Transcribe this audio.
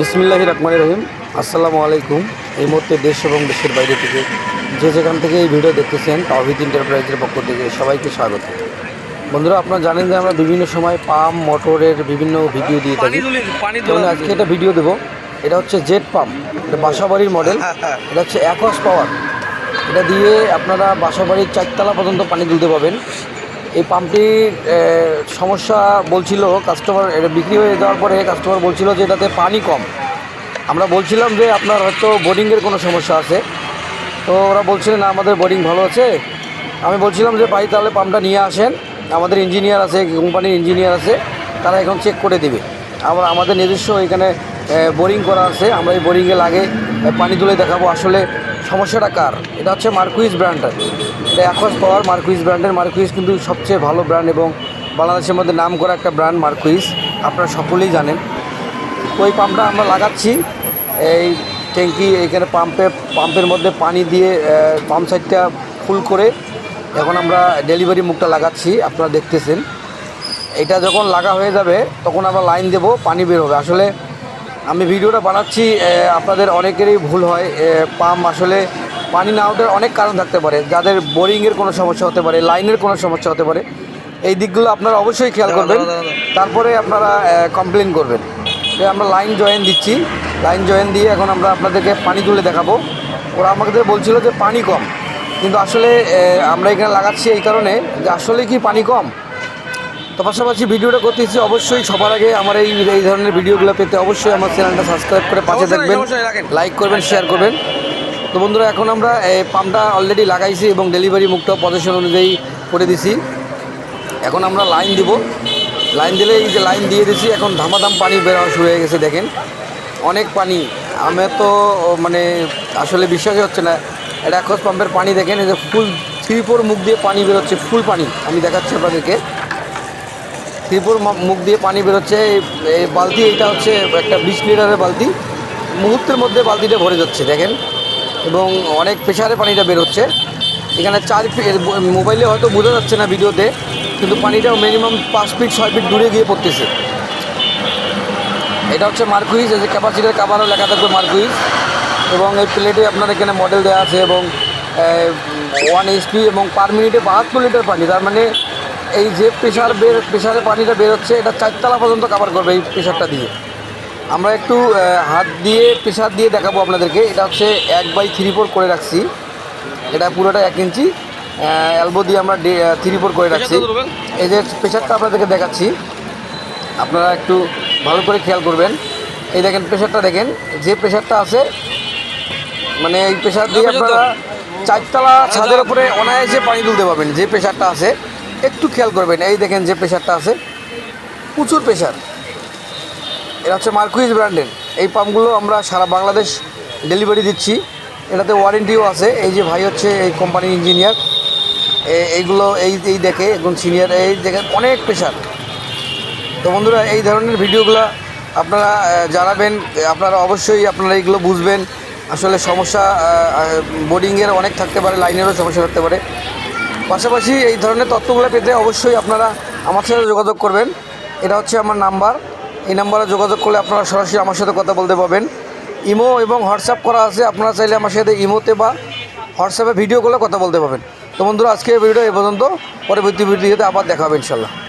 বিসমিল্লাহ রহমান রহিম। আসসালামু আলাইকুম। এই মুহূর্তে দেশ এবং দেশের বাইরে থেকে যে যেখান থেকে এই ভিডিও দেখতেছেন তাওহিদ এন্টারপ্রাইজের পক্ষ থেকে সবাইকে স্বাগত। বন্ধুরা আপনারা জানেন যে আমরা বিভিন্ন সময় পাম্প মোটরের বিভিন্ন ভিডিও দিয়ে থাকি। যেমন আজকে একটা ভিডিও। দেবো। এটা হচ্ছে জেট পাম্প এটা বাসাবাড়ির মডেল। এটা হচ্ছে একস পাওয়ার। এটা দিয়ে আপনারা বাসাবাড়ির চারতলা পর্যন্ত পানি তুলতে পাবেন এই পাম্পটির সমস্যা বলছিল কাস্টমার এটা বিক্রি হয়ে যাওয়ার পরে কাস্টমার বলছিল যে এটাতে পানি কম। আমরা বলছিলাম যে আপনার হয়তো বোরিংয়ের কোনো সমস্যা আছে। তো ওরা বলছিলেন না, আমাদের বোর্ডিং ভালো আছে। আমি বলছিলাম যে, ভাই, তাহলে পাম্পটা নিয়ে আসেন। আমাদের ইঞ্জিনিয়ার আছে কোম্পানির ইঞ্জিনিয়ার আছে। তারা এখন চেক করে দিবে। আবার আমাদের নিজস্ব এখানে বোরিং করা আছে, আমরা এই বোরিংয়ে লাগে। পানি তুলে দেখাবো আসলে সমস্যাটা কার। এটা হচ্ছে মার্কুইজ ব্র্যান্ডের এটা একস পাওয়ার মার্কুইজ ব্র্যান্ডের। মার্কুইজ কিন্তু সবচেয়ে ভালো ব্র্যান্ড এবং বাংলাদেশের মধ্যে নাম করা একটা ব্র্যান্ড মার্কুইজ আপনারা সকলেই জানেন। ওই পাম্পটা আমরা লাগাচ্ছি। এই ট্যাঙ্কি এখানে পাম্পে, পাম্পের মধ্যে পানি দিয়ে পাম্প সাইডটা ফুল করে এখন আমরা ডেলিভারি মুখটা লাগাচ্ছি। আপনারা দেখতেছেন। এটা যখন লাগা হয়ে যাবে, তখন আমরা লাইন দেব, পানি বের হবে। আসলে আমি ভিডিওটা বানাচ্ছি আপনাদের অনেকেরই ভুল হয় পাম্প আসলে পানি না ওঠার অনেক কারণ থাকতে পারে যাদের বোরিংয়ের কোনো সমস্যা হতে পারে লাইনের কোনো সমস্যা হতে পারে এই দিকগুলো আপনারা অবশ্যই খেয়াল করবেন তারপরে আপনারা কমপ্লেন করবেন। তো আমরা লাইন জয়েন দিচ্ছি লাইন জয়েন দিয়ে এখন আমরা আপনাদেরকে পানি তুলে দেখাবো। ওরা আমাদের বলছিল যে পানি কম কিন্তু আসলে আমরা এখানে লাগাচ্ছি এই কারণে যে আসলে কি পানি কম। তো পাশাপাশি ভিডিওটা করতে করতেছি অবশ্যই সবার আগে আমার এই এই ধরনের ভিডিওগুলো পেতে অবশ্যই আমার চ্যানেলটা সাবস্ক্রাইব করে পাশে থাকবেন। লাইক করবেন শেয়ার করবেন। তো বন্ধুরা এখন আমরা এই পাম্পটা অলরেডি লাগাইছি এবং ডেলিভারি মুখটা পজিশন অনুযায়ী করে দিছি। এখন আমরা লাইন দিব। লাইন দিলে এই যে লাইন দিয়ে দিছি এখন ধামাধাম পানি বেরোয়া শুরু হয়ে গেছে দেখেন। অনেক পানি। আমি তো মানে আসলে বিশ্বাসই হচ্ছে না। এটা একশ পাম্পের পানি দেখেন এই যে ফুল থ্রি ফোর মুখ দিয়ে পানি বেরোচ্ছে ফুল পানি। আমি দেখাচ্ছি আপনাদেরকে। ত্রিপুর মুখ দিয়ে পানি বেরোচ্ছে। এই- বালতি এইটা হচ্ছে একটা বিশ লিটারের বালতি। মুহূর্তের মধ্যে বালতিটা ভরে যাচ্ছে, দেখেন। এবং অনেক প্রেশারে পানিটা বেরোচ্ছে। এখানে চার ফি- এর মোবাইলে হয়তো বোঝা যাচ্ছে না ভিডিওতে, কিন্তু পানিটা মিনিমাম পাঁচ ফিট, ছয় ফিট দূরে গিয়ে পড়তেছে। এটা হচ্ছে মার্কুইজ, এই যে ক্যাপাসিটির কাভারও লেখা থাকবে মার্কুইজ। এবং এই প্লেটে আপনার এখানে মডেল দেওয়া আছে এবং ওয়ান এইচপি এবং পার মিনিটে বাহাত্তর লিটার পানি, তার মানে এই যে প্রেশার বের প্রেশারে পানিটা বেরোচ্ছে এটা চারতলা পর্যন্ত কাভার করবে এই প্রেশারটা দিয়ে। আমরা একটু হাত দিয়ে প্রেশার দিয়ে দেখাবো আপনাদেরকে। এটা হচ্ছে এক বাই থ্রি ফোর করে রাখছি। এটা পুরোটা এক ইঞ্চি। অ্যালবো দিয়ে আমরা থ্রি ফোর করে রাখছি। এই যে প্রেশারটা আপনাদেরকে দেখাচ্ছি। আপনারা একটু ভালো করে খেয়াল করবেন। এই দেখেন প্রেশারটা দেখেন। যে প্রেশারটা আছে মানে এই প্রেশার দিয়ে আপনারা চারতলা ছাদের উপরে অনায়াসে পানি তুলতে পারবেন। যে প্রেশারটা আছে একটু খেয়াল করবেন, এই দেখেন যে প্রেশারটা আছে, প্রচুর প্রেশার এটা হচ্ছে মার্কুইজ ব্র্যান্ডের। এই পাম্পগুলো আমরা সারা বাংলাদেশ ডেলিভারি দিচ্ছি। এটাতে ওয়ারেন্টিও আছে। এই যে ভাই হচ্ছে এই কোম্পানির ইঞ্জিনিয়ার এইগুলো, এই এই দেখে একজন সিনিয়র এই দেখে অনেক প্রেশার তো বন্ধুরা, এই ধরনের ভিডিওগুলো আপনারা জানাবেন। আপনারা অবশ্যই আপনারা এইগুলো বুঝবেন। আসলে সমস্যা বোর্ডিংয়ের অনেক থাকতে পারে লাইনেরও সমস্যা থাকতে পারে। পাশাপাশি এই ধরনের তথ্যগুলো পেতে অবশ্যই আপনারা আমার সাথে যোগাযোগ করবেন। এটা হচ্ছে আমার নাম্বার। এই নাম্বারে যোগাযোগ করলে আপনারা সরাসরি আমার সাথে কথা বলতে পারবেন। ইমো এবং হোয়াটসঅ্যাপ করা আছে। আপনারা চাইলে আমার সাথে ইমোতে বা হোয়াটসঅ্যাপে ভিডিও করলে কথা বলতে পারবেন। তো বন্ধুরা আজকে ভিডিও এ পর্যন্ত। পরবর্তী ভিডিওতে আবার দেখা হবে ইনশাল্লাহ